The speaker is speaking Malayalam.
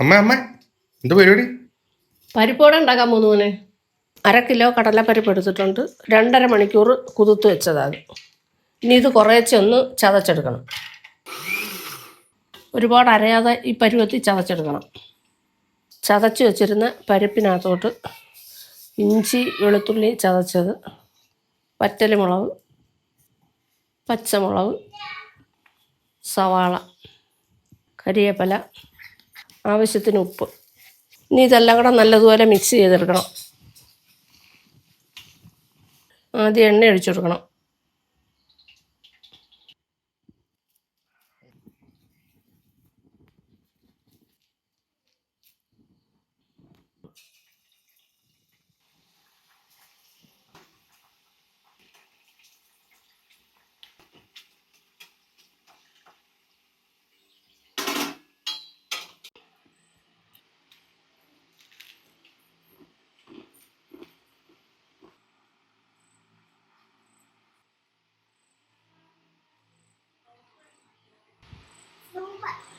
അമ്മ അമ്മ എന്ത് പരിപാടി? പരിപ്പോടെ ഉണ്ടാക്കാൻ പോകുന്നവനെ അര കിലോ കടലപ്പരിപ്പ് എടുത്തിട്ടുണ്ട്. രണ്ടര മണിക്കൂർ കുതിർത്ത് വെച്ചതാണ്. ഇനി ഇത് കുറേശ്ശെ ഒന്ന് ചതച്ചെടുക്കണം. ഒരുപാട് അരയാതെ ഈ പരുവത്തിൽ ചതച്ചെടുക്കണം. ചതച്ച് വെച്ചിരുന്ന പരിപ്പിനകത്തോട്ട് ഇഞ്ചി വെളുത്തുള്ളി ചതച്ചത് വറ്റൽമുളക് പച്ചമുളക് സവാള കരിയേപ്പില ആവശ്യത്തിന് ഉപ്പ്. ഇനി ഇതെല്ലാം കൂടെ നല്ലതുപോലെ മിക്സ് ചെയ്തെടുക്കണം. ആദ്യം എണ്ണ ഒഴിച്ചു കൊടുക്കണം Super.